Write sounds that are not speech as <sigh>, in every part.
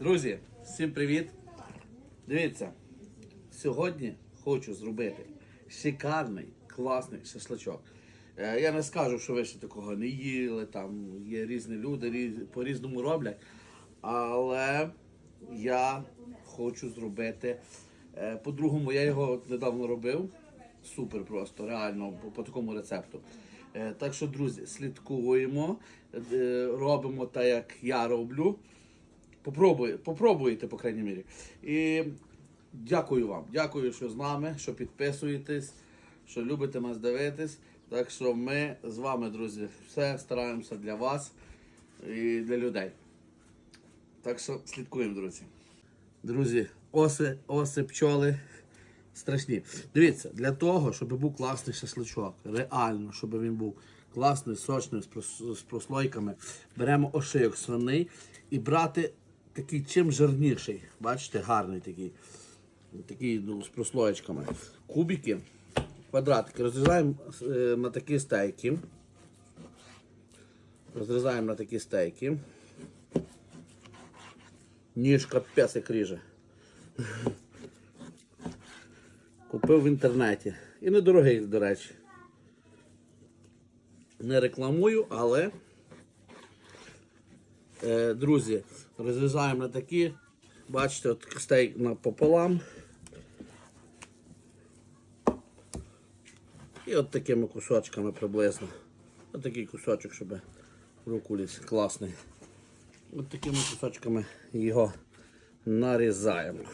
Друзі, всім привіт! Дивіться, сьогодні хочу зробити шикарний, класний шашлачок. Е, Я не скажу, що ви ще такого не їли, там є різні люди, по-різному роблять. Але я хочу зробити е, по-другому, я його недавно робив. Супер просто, реально, по, по такому рецепту. Е, Так що, друзі, слідкуємо, робимо так, як я роблю. Попробуй, попробуйте, по крайній мірі. І дякую вам. Дякую, що з нами, що підписуєтесь, що любите нас дивитись. Так що ми з вами, друзі, все стараємося для вас і для людей. Так що слідкуємо, друзі. Друзі, оси, оси, пчоли страшні. Дивіться, для того, щоб був класний шашличок, реально, щоб він був класний, сочний, з, прослойками, беремо ошийок свиний і брати такий чим жирніший. Бачите, гарний такий. Такий ну, з прослоєчками. Кубики, квадратики розрізаємо е, на такі стейки. Розрізаємо на такі стейки. Ніжка песик ріже. Купив в інтернеті. І недорогий, до речі. Не рекламую, але, друзі, розрізаємо на такі. Бачите, от стейк напополам. І от такими кусочками приблизно. От такий кусочок, щоб руку ліз класний. От такими кусочками його нарізаємо.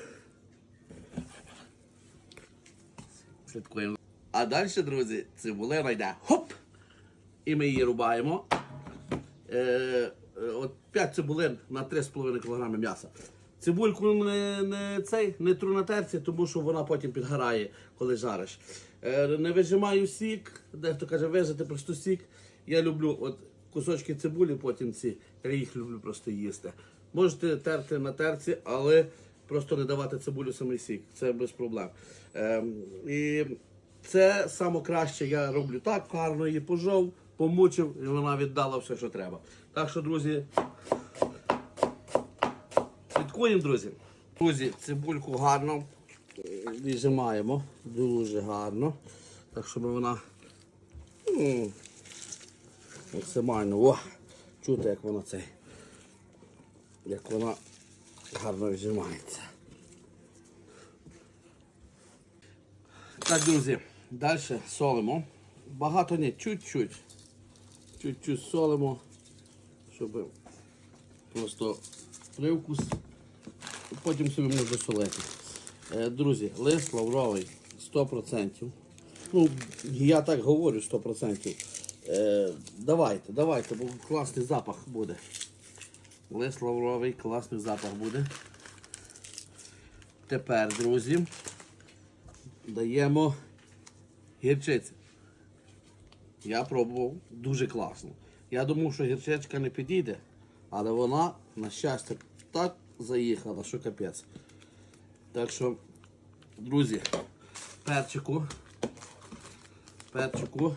Слідкуємо. А далі, друзі, цибулина йде. Хоп! І ми її рубаємо. Е, е, от 5 цибулин на 3,5 кг м'яса. Цибульку не, не, цей, не тру на терці, тому що вона потім підгорає, коли жариш. Е, не вижимаю сік, дехто каже, вижити просто сік. Я люблю от кусочки цибулі, потім ці, я їх люблю просто їсти. Можете терти на терці, але просто не давати цибулю самий сік. Це без проблем. Ем, і це саме краще я роблю так, гарно її пожов, помучив, і вона віддала все, що треба. Так що, друзі, слідкуємо, друзі. Друзі, цибульку гарно е, віджимаємо, дуже гарно. Так, щоб вона максимально о, чути, як вона цей, як вона гарно віджимається. Так, друзі, далі солимо. Багато не, чуть-чуть. Чуть-чуть солимо, щоб просто привкус. Потім собі можна солити. Е, Друзі, лист лавровий 100%. Ну, я так говорю 100%. Е, давайте, давайте, бо класний запах буде. Лист лавровий, класний запах буде. Тепер, друзі, даємо гірчиці. Я пробував дуже класно. Я думав, що гірчичка не підійде, але вона, на щастя, так заїхала, що капець. Так що, друзі, перчику, перчику,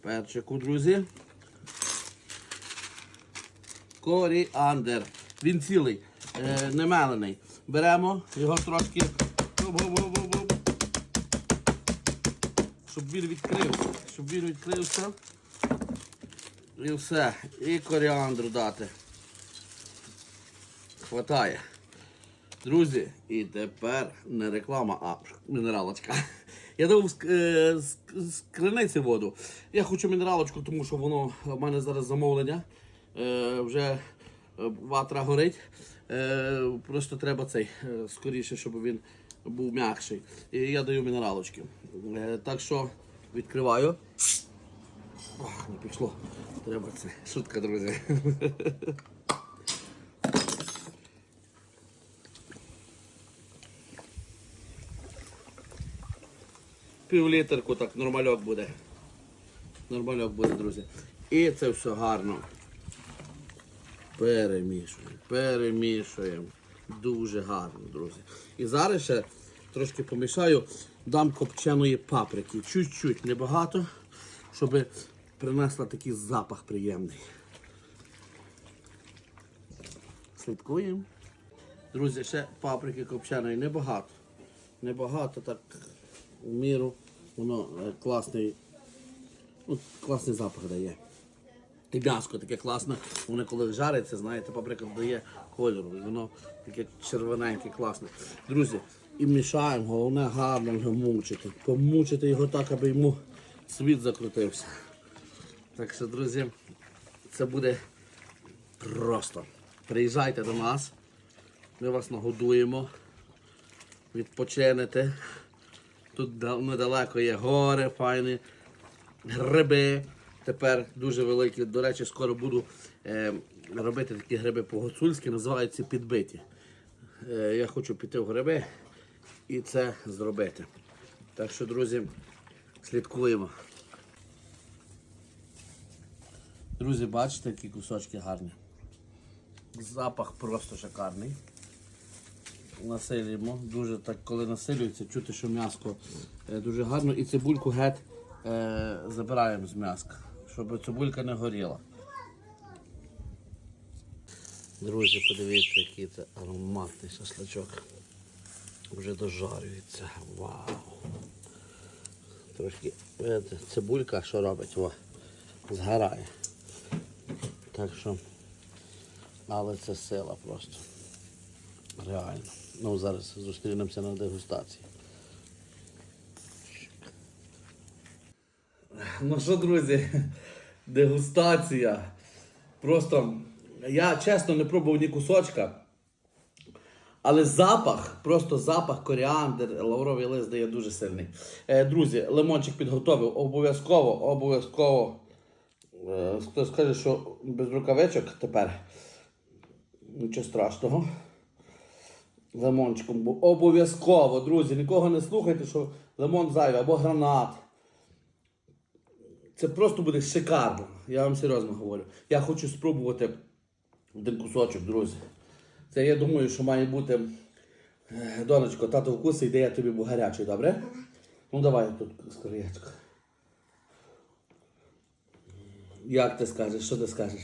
перчику, друзі. Коріандр. Він цілий, е, не мелений. Беремо його трошки, оп-оп-оп-оп-оп, щоб він відкрився. Щоб він відкрився. І все. І коріандру дати. Хватає. Друзі, і тепер не реклама, а мінералочка. Я дав з, е, з, з криниці воду. Я хочу мінералочку, тому що воно в мене зараз замовлення. Е, вже е, ватра горить. Е, просто треба цей е, скоріше, щоб він був м'якший. І я даю мінералочки. Е, так що відкриваю. Ох, не пішло. Треба це. Шутка, друзі. Півлітерку так нормальок буде. Нормальок буде, друзі. І це все гарно. Перемішуємо, перемішуємо. Дуже гарно, друзі. І зараз ще трошки помішаю, дам копченої паприки. Чуть-чуть, небагато, щоб принесла такий запах приємний. слідкуємо. Друзі, ще паприки копченої небагато. Небагато, так в міру. Воно е, класний, ну, класний запах дає. І м'яско таке класне, воно коли жариться, знаєте, паприка дає кольору. Воно таке червоненьке, класне. Друзі, і мішаємо, головне гарно його мучити. Помучити його так, аби йому світ закрутився. Так що, друзі, це буде просто. Приїжджайте до нас, ми вас нагодуємо, відпочинете. Тут недалеко є гори, файні, гриби. Тепер дуже великі. До речі, скоро буду е, робити такі гриби по-гуцульськи, називаються підбиті. Е, я хочу піти в гриби і це зробити. Так що, друзі, слідкуємо. Друзі, бачите, які кусочки гарні. Запах просто шикарний. Насилюємо. Дуже так, коли насилюється, чути, що м'яско е, дуже гарно. І цибульку геть е, забираємо з м'яска, щоб цибулька не горіла. Друзі, подивіться, який це ароматний шашлачок. Вже дожарюється. Вау! Трошки видите, цибулька, що робить? О, згорає. Так що, але це сила просто. Реально. Ну, зараз зустрінемося на дегустації. Ну що, друзі, <laughs> дегустація. Просто я чесно не пробував ні кусочка. Але запах, просто запах, коріандр, лавровий лист дає дуже сильний. Е, друзі, лимончик підготовив. Обов'язково, обов'язково. Е, хтось скаже, що без рукавичок тепер. Нічого страшного. Лимончиком. Обов'язково, друзі, нікого не слухайте, що лимон зайвий або гранат. Це просто буде шикарно. Я вам серйозно говорю. Я хочу спробувати один кусочок, друзі. Це я думаю, що має бути. е, Донечко, тато вкусить, де я тобі був гарячий, добре? Ну давай тут скорієчко. Як ти скажеш? Що ти скажеш?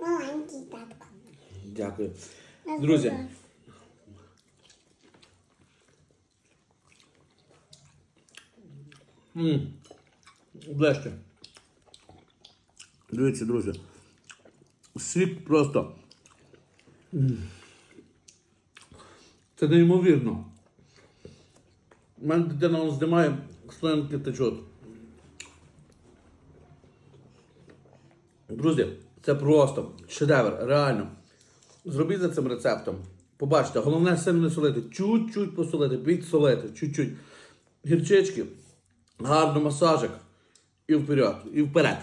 Маленький татко. Дякую. Друзі. Ближче. Дивіться, друзі. Сік просто. Це неймовірно. У мене дитина знімає, слинки течуть. Друзі, це просто шедевр, реально. Зробіть за цим рецептом. Побачите, головне сильно не солити. Чуть-чуть посолити, підсолити, чуть-чуть. Гірчички, гарно масажик. І вперед, і вперед.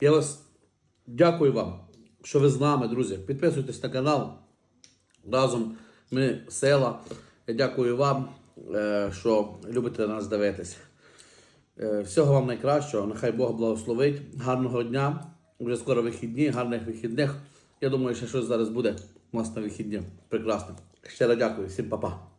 Я вас дякую вам, що ви з нами, друзі. Підписуйтесь на канал. Разом ми сила. Я дякую вам, е, що любите нас дивитися. Е, Всього вам найкращого. Нехай Бог благословить. Гарного дня. Вже скоро вихідні, гарних вихідних. Я думаю, що щось зараз буде у нас на вихідні. Прекрасно. Щиро дякую, всім па-па.